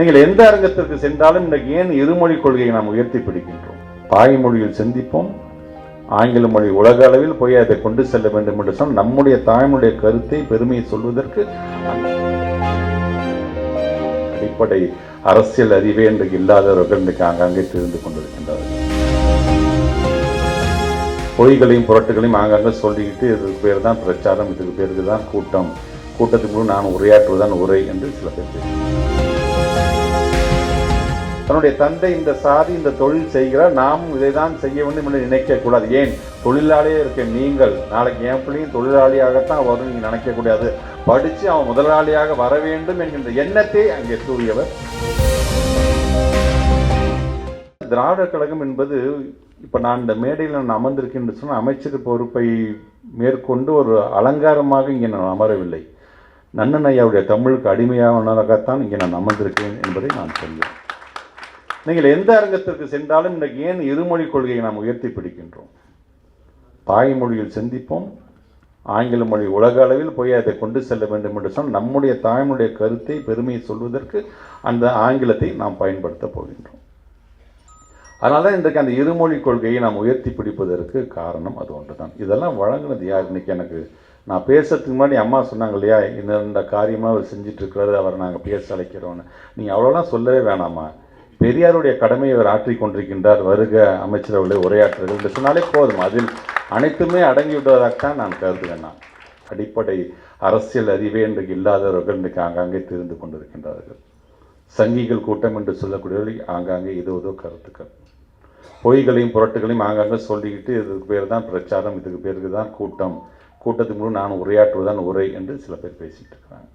நீங்கள் எந்த அரங்கத்திற்கு சென்றாலும் இன்றைக்கு ஏன் இருமொழி கொள்கையை நாம் உயர்த்தி பிடிக்கின்றோம்? தாய்மொழியில் சிந்திப்போம். ஆங்கில மொழி உலக அளவில் போய் அதை கொண்டு செல்ல வேண்டும் என்று சொன்னால் நம்முடைய தாய்மொழிய கருத்தை பெருமையை சொல்வதற்கு அடிப்படை அரசியல் அறிவே இன்றைக்கு இல்லாதவர்கள் இன்றைக்கு ஆங்காங்கே தெரிந்து கொண்டிருக்கின்றார்கள். பொய்களையும் புரட்டுகளையும் ஆங்காங்கே சொல்லிக்கிட்டு இதுக்கு பேர் தான் பிரச்சாரம் இதுக்கு பேருக்கு தான் கூட்டம். கூட்டத்துக்கு நான் உரையாற்றுவதுதான் உரை என்று சில பேர் தன்னுடைய தந்தை இந்த சாதி இந்த தொழில் செய்கிறார். நாமும் இதை தான் செய்ய வேண்டும் என்று நினைக்கக்கூடாது. ஏன்? தொழிலாளியே இருக்க நீங்கள். நாளைக்கு என் பிள்ளையும் தொழிலாளியாகத்தான் வரும் நீங்கள் நினைக்கக்கூடாது. படித்து அவன் முதலாளியாக வர வேண்டும் என்கின்ற எண்ணத்தை அங்கே தூவியவர் திராவிட கழகம் என்பது இப்போ நான் இந்த மேடையில் நான் அமர்ந்திருக்கேன் என்று சொன்னால் அமைச்சர் பொறுப்பை மேற்கொண்டு ஒரு அலங்காரமாக இங்கே நான் அமரவில்லை. நன்னன் ஐயாவுடைய தமிழுக்கு அடிமையானதாகத்தான் இங்கே நான் அமர்ந்திருக்கிறேன் என்பதை நான் சொல்கிறேன் நீங்கள் எந்த அரங்கத்திற்கு சென்றாலும் இன்றைக்கு ஏன் இருமொழி கொள்கையை நாம் உயர்த்தி பிடிக்கின்றோம்? தாய்மொழியில் சிந்திப்போம் ஆங்கில மொழி உலக அளவில் போய் அதை கொண்டு செல்ல வேண்டும் என்று சொன்னால் நம்முடைய தாய்மொழிய கருத்தை பெருமையை சொல்வதற்கு அந்த ஆங்கிலத்தை நாம் பயன்படுத்தப் போகின்றோம். அதனால தான் இன்றைக்கு அந்த இருமொழி கொள்கையை நாம் உயர்த்தி பிடிப்பதற்கு காரணம் அது ஒன்று தான் இதெல்லாம் வழங்கினது யார்? இன்றைக்கி எனக்கு நான் பேசுறதுக்கு முன்னாடி அம்மா சொன்னாங்க இல்லையா இந்த இந்த காரியமாக அவர் செஞ்சுட்டு அவரை நாங்கள் பேச அழைக்கிறோன்னு நீங்கள் அவ்வளோலாம் சொல்லவே வேணாமா? பெரியாருடைய கடமையை அவர் ஆற்றிக் கொண்டிருக்கின்றார் வருக அமைச்சரவர்களை உரையாற்றுகள் என்று சொன்னாலே போதும். அதில் அனைத்துமே அடங்கி விடுவதாகத்தான் நான் கருதுகிறேன் நான். அடிப்படை அரசியல் அறிவே இன்றைக்கு இல்லாதவர்கள் இன்றைக்கு ஆங்காங்கே தெரிந்து கொண்டிருக்கின்றார்கள். சங்கிகள் கூட்டம் என்று சொல்லக்கூடியவர்கள் ஆங்காங்கே இதோ ஏதோ கருத்துக்கள். பொய்களையும் புரட்டுகளையும் ஆங்காங்கே சொல்லிக்கிட்டு இதுக்கு பேர் தான் பிரச்சாரம் இதுக்கு பேருக்கு தான் கூட்டம். கூட்டத்துக்கு முழு நான் உரையாற்றுவதுதான் உரை என்று சில பேர் பேசிகிட்டு இருக்கிறாங்க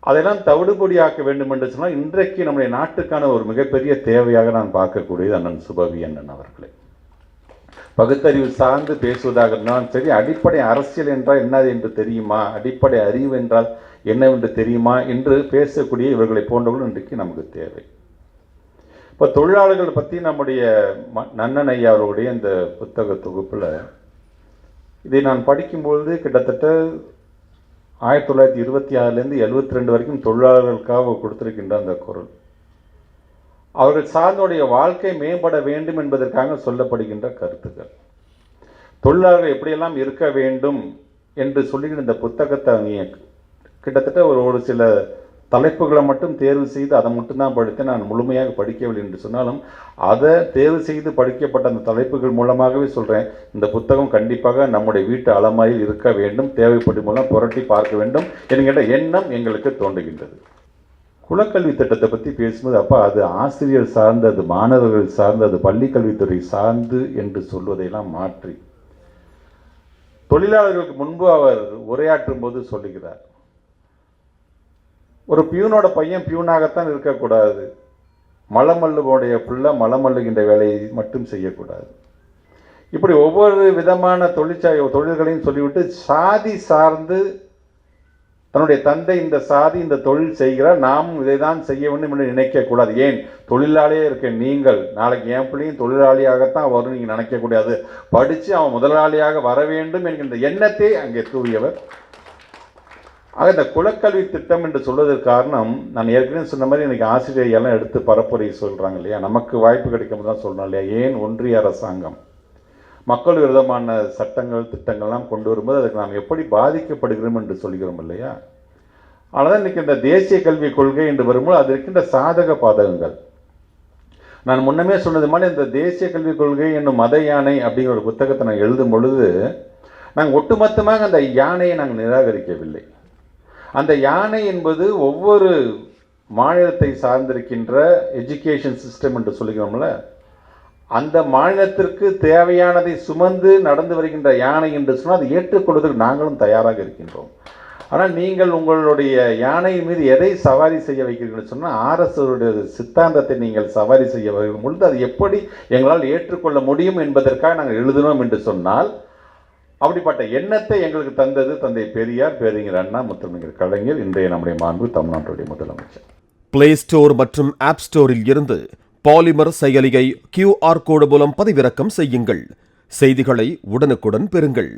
அதெல்லாம் தவிடுபொடியாக்க வேண்டும் என்று சொன்னால் இன்றைக்கு நம்முடைய நாட்டுக்கான ஒரு மிகப்பெரிய தேவையாக நான் பார்க்கக்கூடியது அண்ணன் சுபவி அண்ணன் அவர்களை. பகுத்தறிவு சார்ந்து பேசுவதாக இருந்தாலும் சரி அடிப்படை அரசியல் என்றால் என்னது என்று தெரியுமா? அடிப்படை அறிவு என்றால் என்னவென்று தெரியுமா? என்று பேசக்கூடிய இவர்களை போன்றவர்கள் இன்றைக்கு நமக்கு தேவை. இப்போ தொழிலாளர்கள் பற்றி நம்முடைய ம- நன்னன் ஐயா அவர்களுடைய இந்த புத்தக தொகுப்பில் இதை நான் படிக்கும்பொழுது கிட்டத்தட்ட ஆயிரத்தி தொள்ளாயிரத்தி இருபத்தி ஆறுலேருந்து எழுபத்தி ரெண்டு வரைக்கும் தொழிலாளர்களுக்காக கொடுத்துருக்கின்ற அந்த குரல். அவர்கள் சார்ந்தோடைய வாழ்க்கை மேம்பட வேண்டும் என்பதற்காக சொல்லப்படுகின்ற கருத்துக்கள். தொழிலாளர்கள் எப்படியெல்லாம் இருக்க வேண்டும் என்று சொல்லுகிற இந்த புத்தகத்தை அவங்க கிட்டத்தட்ட ஒரு ஒரு சில தலைப்புகளை மட்டும் தேர்வு செய்து அதை மட்டும்தான் படித்து நான் முழுமையாக படிக்கவில்லை என்று சொன்னாலும் அதை தேர்வு செய்து படிக்கப்பட்ட அந்த தலைப்புகள் மூலமாகவே சொல்கிறேன் இந்த புத்தகம் கண்டிப்பாக நம்முடைய வீட்டு அலமாரியில் இருக்க வேண்டும் தேவைப்படும் மூலம் புரட்டி பார்க்க வேண்டும் என்கின்ற எண்ணம் எங்களுக்கு தோன்றுகின்றது. குலக்கல்வி திட்டத்தை பற்றி பேசும்போது அப்போ அது ஆசிரியர் சார்ந்து அது மாணவர்கள் சார்ந்து அது பள்ளிக்கல்வித்துறை சார்ந்து என்று சொல்வதையெல்லாம் மாற்றி. தொழிலாளர்களுக்கு முன்பு அவர் உரையாற்றும் போது சொல்லுகிறார் ஒரு பியூனோட பையன் பியூனாகத்தான் இருக்கக்கூடாது. மலமல்லுவோடைய பிள்ளை மலமல்லுகின்ற வேலையை மட்டும் செய்யக்கூடாது. இப்படி ஒவ்வொரு விதமான தொழிற்சாலை தொழில்களையும் சொல்லிவிட்டு சாதி சார்ந்து தன்னுடைய தந்தை இந்த சாதி இந்த தொழில் செய்கிறார் நாம் இதை தான் செய்ய வேண்டும் என்று நினைக்கக்கூடாது. ஏன்? தொழிலாளியே இருக்க நீங்கள் நாளைக்கு என் பிள்ளையும் தொழிலாளியாகத்தான் வரும் நீங்கள் நினைக்கக்கூடாது. படித்து அவன் முதலாளியாக வர வேண்டும் என்கின்ற எண்ணத்தை அங்கே தூவியவர் ஆக இந்த குலக்கல்வி திட்டம் என்று சொல்வதற்கு காரணம் நான் ஏற்கனவே சொன்ன மாதிரி இன்றைக்கி ஆசிரியர் எல்லாம் எடுத்து பரப்புரை சொல்கிறாங்க இல்லையா? நமக்கு வாய்ப்பு கிடைக்கும் தான் சொல்கிறோம் இல்லையா? ஏன் ஒன்றிய அரசாங்கம்? மக்கள் விரோதமான சட்டங்கள் திட்டங்கள்லாம் கொண்டு வரும்போது அதுக்கு நாம் எப்படி பாதிக்கப்படுகிறோம் என்று சொல்கிறோம் இல்லையா? ஆனால் இன்றைக்கி இந்த தேசிய கல்விக் கொள்கை என்று வரும்போது அது இருக்கின்ற சாதக பாதகங்கள். நான் முன்னமே சொன்னது மாதிரி இந்த தேசிய கல்விக் கொள்கை என்னும் மத யானை அப்படிங்கிற ஒரு புத்தகத்தை நான் எழுதும் பொழுது நாங்கள் ஒட்டுமொத்தமாக அந்த யானையை நாங்கள் நிராகரிக்கவில்லை. அந்த யானை என்பது ஒவ்வொரு மாநிலத்தை சார்ந்திருக்கின்ற எஜுகேஷன் சிஸ்டம் என்று சொல்லுகிறோம்ல அந்த மாநிலத்திற்கு தேவையானதை சுமந்து நடந்து வருகின்ற யானை என்று சொன்னால் அதை ஏற்றுக்கொள்வதற்கு நாங்களும் தயாராக இருக்கின்றோம். ஆனால் நீங்கள் உங்களுடைய யானையின் மீது எதை சவாரி செய்ய வைக்கிறீர்கள் சொன்னால் ஆர்எஸ்டைய சித்தாந்தத்தை நீங்கள் சவாரி செய்ய பொழுது அது எப்படி எங்களால் ஏற்றுக்கொள்ள முடியும் என்பதற்காக நாங்கள் எழுதினோம் என்று சொன்னால் அப்படிப்பட்ட எண்ணத்தை எங்களுக்கு தந்தது தந்தை பெரியார் பேரிஞர் அண்ணா முத்தமிழர் கலைஞர் இன்றைய நம்முடைய மாண்பு தமிழ்நாட்டுடைய முதலமைச்சர். பிளே ஸ்டோர் மற்றும் ஆப் ஸ்டோரில் இருந்து பாலிமர் செயலியை கியூஆர் கோடு மூலம் பதிவிறக்கம் செய்யுங்கள். செய்திகளை உடனுக்குடன் பெறுங்கள்.